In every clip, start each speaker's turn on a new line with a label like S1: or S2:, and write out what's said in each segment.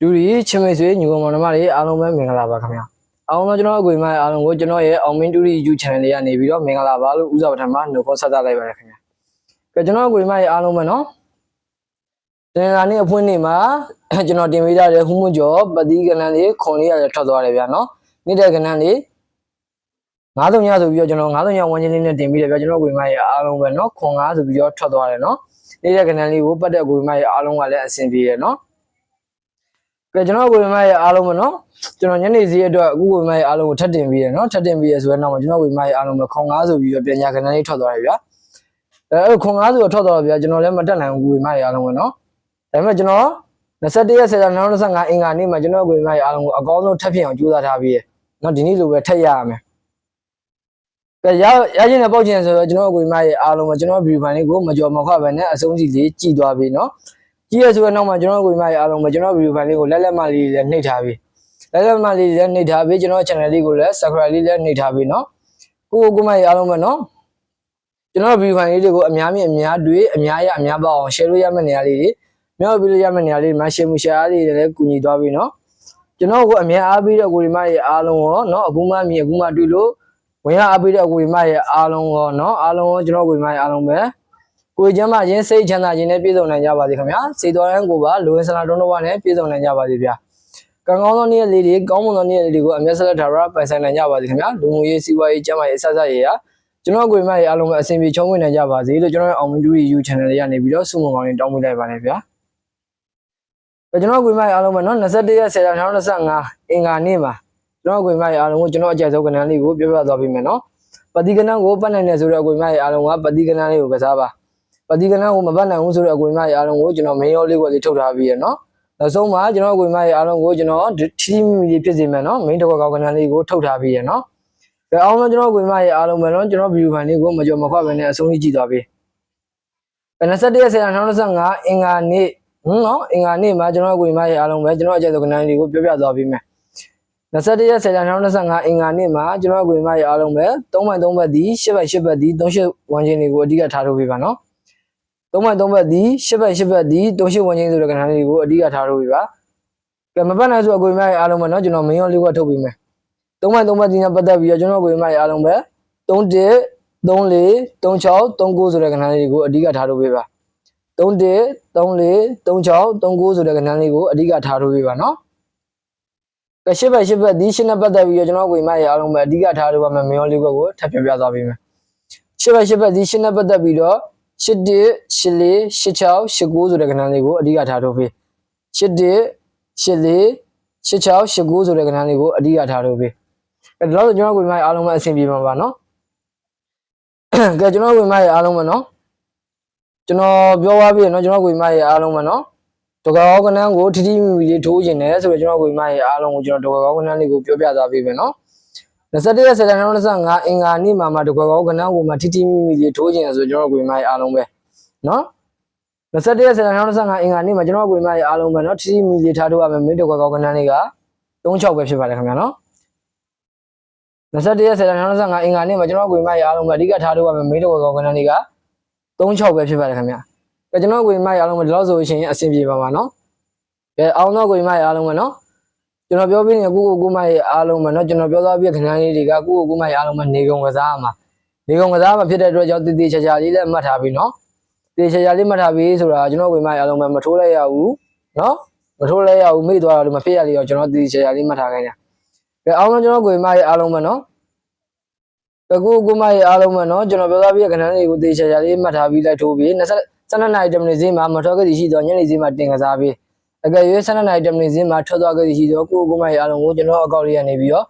S1: လူကြီးချင်းမိတ်ဆွေညီကောင်မောင်နှမတွေအားလုံးပဲမင်္ဂလာပါခင်ဗျာအားလုံးတော့ကျွန်တော်အကွေမအားလုံးကိုကျွန်တော်ရဲ့အောင်မင်းတူရီ YouTube channel လေးကနေပြီးတော့မင်္ဂလာပါလို့ဥစားပထမနှုတ်ခေါ်ဆက်သလိုက်ပါရခင်ဗျာကဲကျွန်တော်အကွေမရဲ့အားလုံးပဲနော်တင်လာနေ့အဖွင့်နေ့မှာကျွန်တော်တင်ပေးထားတဲ့ဟူးမွန်ကျော်ပတိကနန်လေးခွန်လေးရတယ်ထွက်သွားတယ်ဗျာနော်နေ့တဲ့ကနန်လေး90ညဆိုပြီးတော့ကျွန်တော်90ညဝန်းကျင်လေးနဲ့တင်ပြီးတယ်ဗျာကျွန်တော်အကွေမရဲ့အားလုံးပဲနော်ခွန်9ဆိုပြီးတော့ထွက်သွားတယ်နော်နေ့တဲ့ကနန်လေးကိုပတ်တဲ့အကွေမရဲ့အားလုံးကလည်းအဆင်ပြေတယ်နော် ကဲကျွန်တော်ဝေမရဲ့အားလုံးပဲနော်ကျွန်တော်ညနေစီးအတွက်အခုဝေမရဲ့အားလုံးကိုထပ်တင်ပြီးရနော်ထပ်တင်ပြီးရဆိုတော့နောက်မှာကျွန်တော်ဝေမရဲ့အားလုံးပဲခေါင်ကားဆိုပြီးတော့ပြန်ညာခဏလေးထွက်သွားတယ်ဗျာအဲအဲ့ခွန်ကားဆိုတော့ထွက်သွားဗျာကျွန်တော်လည်းမတက်နိုင်ဘူးဝေမရဲ့အားလုံးပဲနော်ဒါပေမဲ့ကျွန်တော်21ရက်ဆယ်တာ2025အင်္ဂါနေ့မှာကျွန်တော်ဝေမရဲ့အားလုံးကိုအကောင်းဆုံးထပ်ဖြစ်အောင်ကြိုးစားထားပြီးရနော်ဒီနေ့လိုပဲထပ်ရရမယ်ကဲရရချင်းနဲ့ပေါက်ချင်းဆိုတော့ကျွန်တော်ဝေမရဲ့အားလုံးပဲကျွန်တော်ဗီဒီယိုဖိုင်လေးကိုမကြော်မခွပဲနဲ့အဆုံးစီလေးကြည်သွားပြီနော် ကြီးရဆိုတဲ့နောက်မှာကျွန်တော်ကိုညီမတွေအားလုံးပဲကျွန်တော်ဗီဒီယိုဖိုင်လေးကိုလက်လက်မလေးလည်းနှိပ်ထားပြီးလက်လက်မလေးလည်းနှိပ်ထားပြီးကျွန်တော် channel လေးကိုလည်း subscribe လေးလည်းနှိပ်ထားပြီးနော်ကိုကိုကိုမတွေအားလုံးပဲနော်ကျွန်တော်ဗီဒီယိုဖိုင်လေးတွေကိုအများမြင်အများတွေ့အများရအများပေါအောင် share လို့ရမယ့်နေရာလေးတွေမြောက်ပြီးလို့ရမယ့်နေရာလေးမှာ share မှု share လေးတွေလည်းကူညီသွားပြီးနော်ကျွန်တော်ကိုအများအားပေးတဲ့ကိုညီမတွေအားလုံးရောနော်အခုမှမြင်အခုမှတွေ့လို့ဝင်ရအားပေးတဲ့ကိုညီမတွေအားလုံးရောနော်အားလုံးရောကျွန်တော်ကိုညီမတွေအားလုံးပဲ ကိုယ်ကျမ်းမာခြင်းစိတ်ချမ်းသာခြင်းနဲ့ပြည့်စုံနိုင်ကြပါစေခင်ဗျာစေတော်ရန်ကိုပါလူဝင်ဆလာတွန်းတော်ဝနဲ့ပြည့်စုံနိုင်ကြပါစေဗျာကံကောင်းသောနေ့ရက်လေးတွေကောင်းမွန်သောနေ့ရက်လေးတွေကိုအမျက်ဆက်လက်ထာဝရပိုင်ဆိုင်နိုင်ကြပါစေခင်ဗျာလူမှုရေးစီးပွားရေးကျန်းမာရေးအစစရေးရာကျွန်တော်ကိုယ်မရဲ့အားလုံးပဲအဆင်ပြေချုံးဝင်နိုင်ကြပါစေလို့ကျွန်တော်ရဲ့အောင်မင်းတူရီ YouTube channel လေးကနေပြီးတော့ဆုမွန်ကောင်းရင်တောင်းပေးလိုက်ပါတယ်ဗျာကျွန်တော်ကိုယ်မရဲ့အားလုံးပဲเนาะ21ရက်10ရက်2025အင်္ဂါနေ့မှာကျွန်တော်ကိုယ်မရဲ့အားလုံးကိုကျွန်တော်အကြိုက်ဆုံးကဏ္ဍလေးကိုပြောပြသွားပေးမယ်เนาะပတိကဏ္ဍကိုပတ်နိုင်တယ်ဆိုတော့ကိုယ်မရဲ့အားလုံးကပတိကဏ္ဍလေးကိုကစားပါ ပတိကနကိုမပတ်နိုင်ဘူးဆိုတော့အကွေမရဲ့အားလုံးကိုကျွန်တော်မင်းရောလေးကိုလေးထုတ်ထားပြီးရနော်နောက်ဆုံးမှာကျွန်တော်အကွေမရဲ့အားလုံးကိုကျွန်တော်ထီမီမီလေးဖြစ်စေမယ်နော်မင်းတစ်ခွက်ကောက်ကနန်းလေးကိုထုတ်ထားပြီးရနော်ဒါအောင်လို့ကျွန်တော်အကွေမရဲ့အားလုံးပဲနော်ကျွန်တော်ဗီဒီယိုဖိုင်လေးကိုမကြော်မခွပဲနဲ့အဆုံးကြီးကြည့်သွားပြီ21ရက်2025အင်္ဂါနေ့ဟင်းနော်အင်္ဂါနေ့မှာကျွန်တော်အကွေမရဲ့အားလုံးပဲကျွန်တော်အကြိုက်ဆုံးကနန်းလေးကိုပြောပြသွားပြီးမယ်21ရက်2025အင်္ဂါနေ့မှာကျွန်တော်အကွေမရဲ့အားလုံးပဲ3မိုင်3ဘက်ဒီ8ဘက်8ဘက်ဒီ38ဝန်းကျင်တွေကိုအဓိကထားထုတ်ပေးပါနော် သုံးဘက်သုံးဘက်ဒီရှစ်ဘက်ရှစ်ဘက်ဒီတုံးရှိဝင်ချင်းဆိုတဲ့ကဏ္ဍလေးကိုအဓိကထားလို့ပြပါကဲမပတ်နိုင်ဆိုအကွေမရဲ့အားလုံးပဲเนาะကျွန်တော်မင်းရောလေးကထုတ်ပေးမယ်သုံးဘက်သုံးဘက်ဒီနဲ့ပတ်သက်ပြီးတော့ကျွန်တော်အကွေမရဲ့အားလုံးပဲ3 1 3 4 3 6 3 9ဆိုတဲ့ကဏ္ဍလေးကိုအဓိကထားလို့ပြပါ3 1 3 4 3 6 3 9ဆိုတဲ့ကဏ္ဍလေးကိုအဓိကထားလို့ပြပါเนาะကဲရှစ်ဘက်ရှစ်ဘက်ဒီရှင်းနဲ့ပတ်သက်ပြီးတော့ကျွန်တော်အကွေမရဲ့အားလုံးပဲအဓိကထားလို့ပါမယ်မင်းရောလေးကိုထပ်ပြပြသွားပေးမယ်ရှစ်ဘက်ရှစ်ဘက်ဒီရှင်းနဲ့ပတ်သက်ပြီးတော့ ရှစ်တစ်ရှစ်လေးရှစ်ချောက်ရှစ်ကိုးဆိုတဲ့ကဏ္ဍလေးကိုအဓိကထားထုတ်ပေးရှစ်တစ်ရှစ်လေးရှစ်ချောက်ရှစ်ကိုးဆိုတဲ့ကဏ္ဍလေးကိုအဓိကထားထုတ်ပေးအဲဒါတော့ကျွန်တော်ကိုယ်မရဲ့အားလုံးပဲအဆင်ပြေမှာပါနော်ကဲကျွန်တော်ကိုယ်မရဲ့အားလုံးပဲနော်ကျွန်တော်ပြောသွားပြီနော်ကျွန်တော်ကိုယ်မရဲ့အားလုံးပဲနော်တကောကဏ္ဍကိုထထမီမီလေးထိုးခြင်းနဲ့ဆိုတော့ကျွန်တော်ကိုယ်မရဲ့အားလုံးကိုကျွန်တော်တကောကဏ္ဍလေးကိုပြောပြသွားပြီပဲနော် 21ရက်7လ25အင်္ဂါနေ့မှာမှတကွက်ကောကဏ္ဍကိုမှထိထိမိမိလေးထိုးခြင်းဆိုကျွန်တော်ကိုယ်မရဲ့အားလုံးပဲနော်21ရက်7လ25အင်္ဂါနေ့မှာကျွန်တော်ကိုယ်မရဲ့အားလုံးပဲနော်ထိထိမိမိလေးထားထိုးရမယ်မင်းတကွက်ကောကဏ္ဍလေးက36ပဲဖြစ်ပါတယ်ခင်ဗျာနော်21ရက်7လ25အင်္ဂါနေ့မှာကျွန်တော်ကိုယ်မရဲ့အားလုံးပဲအဓိကထားထိုးရမယ်မင်းတကွက်ကောကဏ္ဍလေးက36ပဲဖြစ်ပါတယ်ခင်ဗျာကဲကျွန်တော်ကိုယ်မရဲ့အားလုံးပဲဒီလောက်ဆိုရှင်အဆင်ပြေပါပါနော်ကဲအောင်တော့ကိုယ်မရဲ့အားလုံးပဲနော် ကျွန်တော်ပြောပြနေကုကိုကုမရဲ့အားလုံးမှာเนาะကျွန်တော်ပြောသွားပြခဏလေးတွေကကုကိုကုမရဲ့အားလုံးမှာနေကုန်ကစားမှာနေကုန်ကစားမှာဖြစ်တဲ့အတွက်ကြောင့်တည်တည်ချာချာလေးလည်းမှတ်ထားပြီเนาะတည်ချာချာလေးမှတ်ထားပြီဆိုတာကျွန်တော်ကိုမရဲ့အားလုံးမှာမထိုးလိုက်ရဘူးเนาะမထိုးလိုက်ရဘူးမိသွားတာလို့မဖြစ်ရလေတော့ကျွန်တော်တည်တည်ချာချာလေးမှတ်ထားခိုင်းတယ်ကဲအားလုံးကျွန်တော်ကိုမရဲ့အားလုံးမှာเนาะကကုကုမရဲ့အားလုံးမှာเนาะကျွန်တော်ပြောသွားပြခဏလေးကိုတည်ချာချာလေးမှတ်ထားပြီးလိုက်ထိုးပြီး20 12နာရီတမန်စီမှာမထောက်ကတိရှိတော့ညနေစီမှာတင်ကစားပြီး အကယ်၍12နိုင်တမင်စင်းမှာထွက်သွားခဲ့ရှိတော့ကိုကိုမရဲ့အားလုံးကိုကျွန်တော်အကောက်လေးရနေပြီးတော့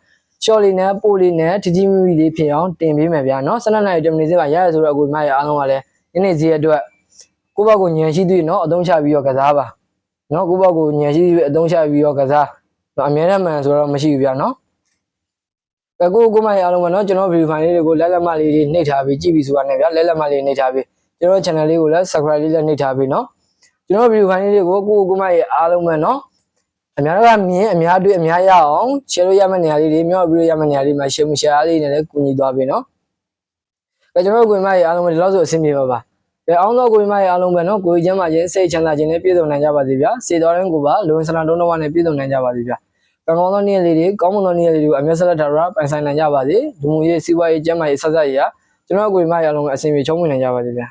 S1: ရှော့လေးနဲ့ပို့လေးနဲ့ထကြီးမိမိလေးဖြစ်အောင်တင်ပေးမယ်ဗျာနော်12နိုင်တမင်စင်းမှာရရဆိုတော့ကိုမရဲ့အားလုံးကလည်းဒီနေ့ဈေးအတွက်ကိုဘကိုညံရှိသေးနော်အသုံးချပြီးတော့ကစားပါနော်ကိုဘကိုညံရှိသေးအသုံးချပြီးတော့ကစားအများနဲ့မှန်ဆိုတော့မရှိဘူးဗျာနော်ကကိုကိုမရဲ့အားလုံးကနော်ကျွန်တော်ဗီဒီယိုဖိုင်လေးတွေကိုလက်လက်မလေးတွေနှိပ်ထားပြီးကြည့်ပြီးဆိုတာနဲ့ဗျာလက်လက်မလေးနှိပ်ထားပြီးကျွန်တော် channel လေးကိုလည်း subscribe လေးလည်းနှိပ်ထားပြီးနော် ကျွန်တော်ဗီဒီယိုဖိုင်လေးတွေကိုကိုကိုကိုမရဲ့အားလုံးပဲเนาะအများကမြင်အများတွေ့အများရအောင် share လို့ရမယ့်နေရာလေးတွေမြောက်ပြီးလို့ရမယ့်နေရာလေးမှာ share မှု share လေးနဲ့လည်းကူညီသွားပြီเนาะအဲကျွန်တော်ကိုကိုမရဲ့အားလုံးပဲဒီလောက်ဆိုအဆင်ပြေပါပါ ကဲအောင်သောကိုယ်မရဲ့အားလုံးပဲနော်ကိုယ်ချင်းမှချင်းစိတ်ချမ်းသာခြင်းနဲ့ပြည့်စုံနိုင်ကြပါစေဗျာစေတော်ရင်ကိုပါလူဝင်ဆန္ဒတုံးတော်နဲ့ပြည့်စုံနိုင်ကြပါစေဗျာကောင်းကောင်းသောနေ့လေးတွေကောင်းမွန်သောနေ့လေးတွေကိုအမျက်ဆက်လက်ထာဝရပိုင်ဆိုင်နိုင်ကြပါစေလူမှုရေးစီးပွားရေးကျန်းမာရေးဆက်ဆက်ရေးဟာကျွန်တော်ကိုယ်မရဲ့အားလုံးပဲအစဉ်ပြေချုံးဝင်နိုင်ကြပါစေဗျာ